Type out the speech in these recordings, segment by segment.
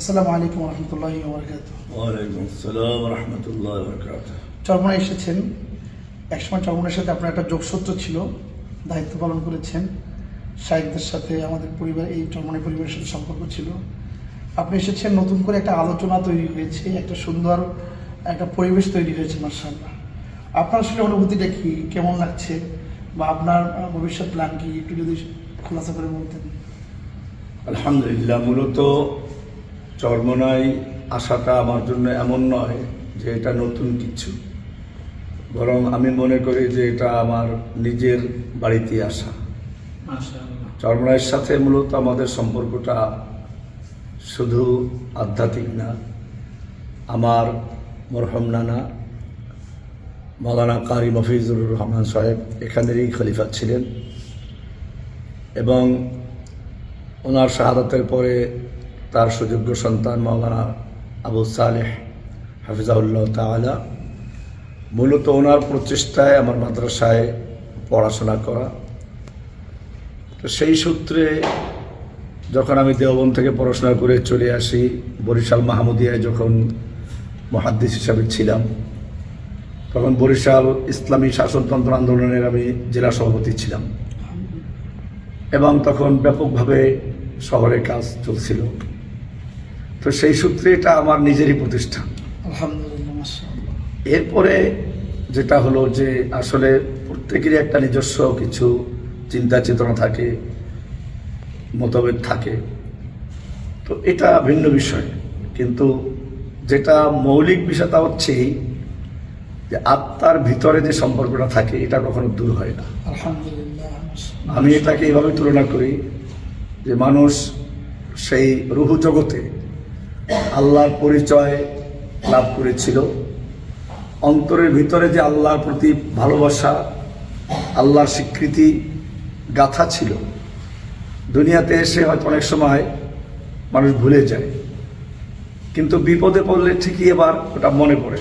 আসসালামু আলাইকুম রহমতুল্লাহি ওয়ালাইকুম আসসালাম রহমতুল্লাহ চরমনা এসেছেন। একসময় চরমনের সাথে আপনার একটা যোগসূত্র ছিল দায়িত্ব পালন করেছেন। শাহেকদের সাথে আমাদের পরিবার এই চরমনের পরিবারের সাথে সম্পর্ক ছিল। আপনি এসেছেন নতুন করে একটা আলোচনা তৈরি হয়েছে একটা সুন্দর একটা পরিবেশ তৈরি হয়েছে মার্শাল্লাহ আপনার আসলে অনুভূতিটা কি? কেমন লাগছে? বা আপনার ভবিষ্যৎ প্ল্যান কি? একটু যদি খোলাসা করে বলতেন। আলহামদুলিল্লাহ মূলত চর্মনায় আসাটা আমার জন্য এমন নয় যে এটা নতুন কিছু। বরং আমি মনে করি যে এটা আমার নিজের বাড়িতে আসা। চর্মনায়ের সাথে মূলত আমাদের সম্পর্কটা শুধু আধ্যাত্মিক না আমার মরহম নানা মৌলানা কারি মফিজুর রহমান সাহেব এখানেরই খলিফা ছিলেন এবং ওনার শাহাদাতের পরে তার সুযোগ্য সন্তান মৌলানা আবু সালেহ হাফিজাউল্লাহ তাআলা। মূলত ওনার প্রচেষ্টায় আমার মাদ্রাসায় পড়াশোনা করা। তো সেই সূত্রে যখন আমি দেওবন থেকে পড়াশোনা করে চলে আসি, বরিশাল মাহমুদিয়ায় যখন মহাদ্দিস হিসাবে ছিলাম, তখন বরিশাল ইসলামী শাসনতন্ত্র আন্দোলনের আমি জেলা সভাপতি ছিলাম। এবং তখন ব্যাপকভাবে শহরে কাজ চলছিল। তো সেই সূত্রে এটা আমার নিজেরই প্রতিষ্ঠান এরপরে যেটা হলো যে আসলে প্রত্যেকেরই একটা নিজস্ব কিছু চিন্তা চেতনা থাকে মতভেদ থাকে। তো এটা ভিন্ন বিষয়। কিন্তু যেটা মৌলিক বিষয়টা হচ্ছে যে আত্মার ভিতরে যে সম্পর্কটা থাকে এটা কখনো দূর হয় না। আমি এটাকে এইভাবে তুলনা করি যে মানুষ সেই রুহু জগতে আল্লাহর পরিচয় লাভ করেছিল। অন্তরের ভিতরে যে আল্লাহর প্রতি ভালোবাসা, আল্লাহর স্বীকৃতি গাথা ছিল। দুনিয়াতে এসে হয়তো অনেক সময় মানুষ ভুলে যায়। কিন্তু বিপদে পড়লে ঠিকই এবার ওটা মনে পড়ে।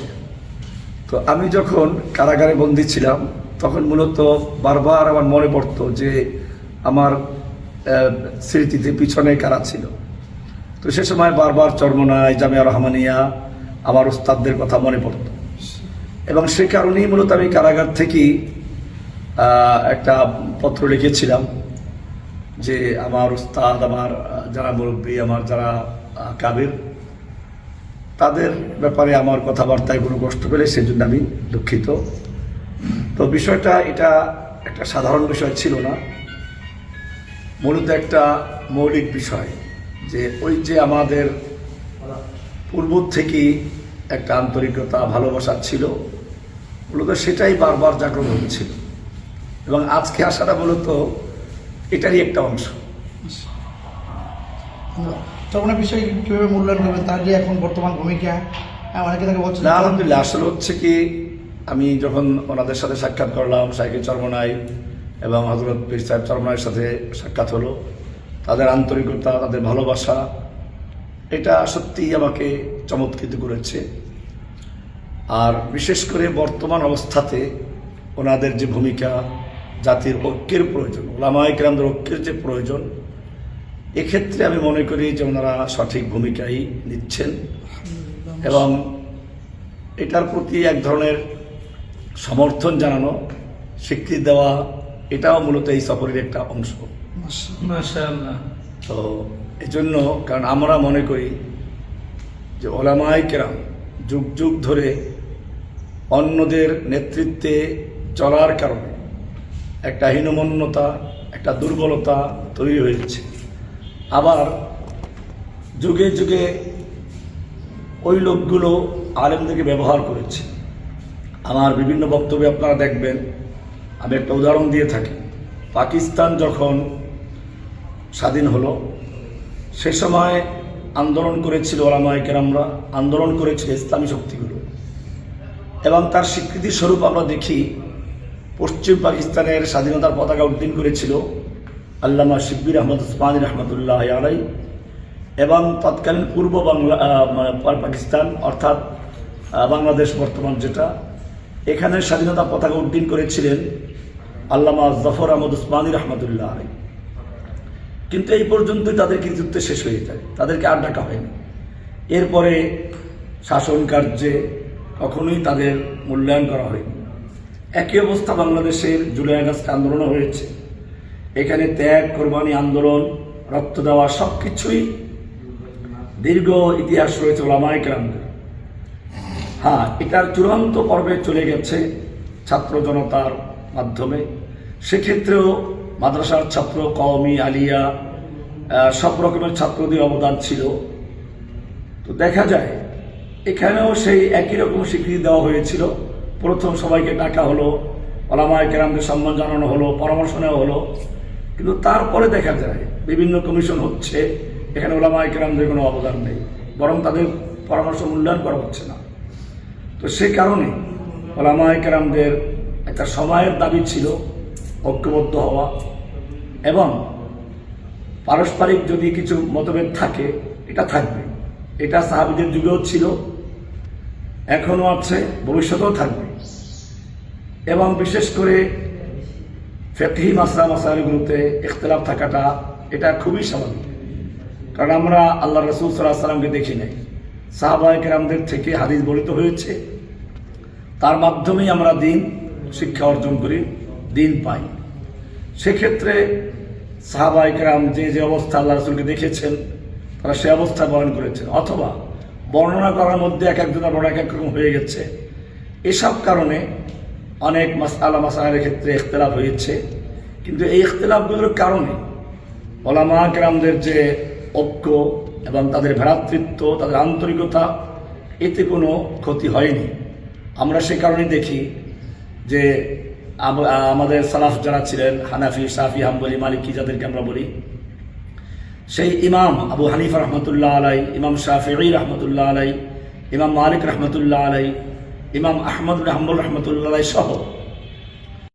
তো আমি যখন কারাগারে বন্দি ছিলাম, তখন মূলত বারবার আমার মনে পড়তো যে আমার স্মৃতিতে পিছনে কারা ছিল। তো সে সময় বারবার চর্মনায়, জামিয়া রহমানিয়া আমার উস্তাদদের কথা মনে পড়তো। এবং সে কারণেই মূলত আমি কারাগার থেকেই একটা পত্র লিখেছিলাম যে আমার উস্তাদ, আমার যারা মুরব্বী, আমার যারা কাবির, তাদের ব্যাপারে আমার কথাবার্তায় কোনো কষ্ট পেলে সেজন্য আমি দুঃখিত। তো বিষয়টা, এটা একটা সাধারণ বিষয় ছিল না। মূলত একটা মৌলিক বিষয়। যে ওই যে আমাদের পূর্ব থেকেই একটা আন্তরিকতা ভালোবাসা ছিল মূলত সেটাই বারবার জাগ্রত হচ্ছিল। এবং আজকে আসাটা মূলত এটারই একটা অংশ। বিষয়ে কীভাবে মূল্যায়ন করবেন? তার যে এখন বর্তমান ভূমিকা অনেকে তাকে বলছে না আলহামদুলিল্লাহ আসলে হচ্ছে কি আমি যখন ওনাদের সাথে সাক্ষাৎ করলাম সাইকেল চরমনাই এবং হজরত পীর সাহেব চরমনাইয়ের সাথে সাক্ষাৎ হলো তাদের আন্তরিকতা তাদের ভালোবাসা এটা সত্যিই আমাকে চমৎকৃত করেছে। আর বিশেষ করে বর্তমান অবস্থাতে ওনাদের যে ভূমিকা জাতির ঐক্যের প্রয়োজন ওলামাই কেরামদের ঐক্যের যে প্রয়োজন এক্ষেত্রে আমি মনে করি যে ওনারা সঠিক ভূমিকাই নিচ্ছেন। এবং এটার প্রতি এক ধরনের সমর্থন জানানো স্বীকৃতি দেওয়া এটাও মূলত এই সফরের একটা অংশ। তো এই জন্য কারণ আমরা মনে করি যে ওলামাই কেরাম যুগ যুগ ধরে অন্যদের নেতৃত্বে চলার কারণে একটা হীনমন্যতা, একটা দুর্বলতা তৈরি হয়েছে। আবার যুগে যুগে ওই লোকগুলো আলেমদেরকে ব্যবহার করেছে। আমার বিভিন্ন বক্তব্যে আপনারা দেখবেন, আমি একটা উদাহরণ দিয়ে থাকি। পাকিস্তান যখন স্বাধীন হলো। সে সময় আন্দোলন করেছিল ওলামায় কেরামরা, আন্দোলন করেছিল ইসলামী শক্তিগুলো। এবং তার স্বীকৃতি স্বরূপ আমরা দেখি, পশ্চিম পাকিস্তানের স্বাধীনতার পতাকা উদ্দিন করেছিল আল্লামা শিব্বির আহমদ উসমানী রহমতুল্লাহ আলাই এবং তৎকালীন পূর্ব বাংলা পাকিস্তান, অর্থাৎ বাংলাদেশ বর্তমান যেটা, এখানে স্বাধীনতা পতাকা উদ্দিন করেছিলেন আল্লামা জফর আহমদ উসমানী রহমতুল্লাহ আলাই কিন্তু এই পর্যন্তই তাদের কৃতিত্ব শেষ হয়ে যায়। তাদেরকে আর ডাকা হয়নি। এরপরে শাসন কার্যে কখনোই তাদের মূল্যায়ন করা হয়নি। একই অবস্থা বাংলাদেশের জুলাই আগস্ট আন্দোলন হয়েছে। এখানে ত্যাগ, কোরবানি, আন্দোলন, রক্ত দেওয়া সব কিছুই দীর্ঘ ইতিহাস রয়েছে ওলামায় কেরামদের। হ্যাঁ এটার চূড়ান্ত পর্বে চলে গেছে ছাত্র জনতার মাধ্যমে। সেক্ষেত্রেও মাদ্রাসার ছাত্র কওমি আলিয়া সব রকমের ছাত্রদের অবদান ছিল। তো দেখা যায়, এখানেও সেই একই রকম স্বীকৃতি দেওয়া হয়েছিল। প্রথম সবাইকে ডাকা হলো ওলামায় কেরামদের সম্মান জানানো হলো, পরামর্শ নেওয়া হলো। কিন্তু তারপরে দেখা যায়, বিভিন্ন কমিশন হচ্ছে, এখানে ওলামায় কেরামদের কোনো অবদান নেই, বরং তাদের পরামর্শ মূল্যায়ন করা হচ্ছে না। তো সে কারণে ওলামায় কেরামদের একটা সময়ের দাবি ছিল ঐক্যবদ্ধ হওয়া এবং পারস্পরিক যদি কিছু মতভেদ থাকে, এটা থাকবে। এটা সাহাবিদের যুগেও ছিল এখনও আছে, ভবিষ্যতেও থাকবে। এবং বিশেষ করে ফেকহি মাসলা, মাসাইলগুলোতে ইখতলাফ থাকাটা, এটা খুবই স্বাভাবিক। কারণ আমরা আল্লাহ রসুল সাল্লাহ সাল্লামকে দেখি নাই। সাহাবায় কেরামদের থেকে হাদিস বলিত হয়েছে, তার মাধ্যমেই আমরা দিন, শিক্ষা অর্জন করি, দিন পাই। সেক্ষেত্রে সাহাবাই কেরাম যে যে অবস্থা আল্লাহ রসুলকে দেখেছেন, তারা সে অবস্থা বর্ণন করেছেন। অথবা বর্ণনা করার মধ্যে এক একজনের বড় এক এক রকম হয়ে গেছে। এসব কারণে অনেক মাসালা মাসালের ক্ষেত্রে ইখতলাফ হয়েছে। কিন্তু এই ইখতলাফগুলোর কারণে ওলামা কেরামদের যে ঐক্য এবং তাদের ভ্রাতৃত্ব, তাদের আন্তরিকতা, এতে কোনো ক্ষতি হয়নি। আমরা সে কারণে দেখি যে আমাদের সালাফ যারা ছিলেন, হানাফি, সাফি, হাম্বলি, মালিকি যাদেরকে আমরা বলি, সেই ইমাম আবু হানিফা রহমতুল্লাহ আলাই ইমাম শাফি রহমতুল্লাহ আলাই ইমাম মালিক রহমতুল্লাহ আলাই ইমাম আহমদ রহমুল রহমতুল্লাহ সহ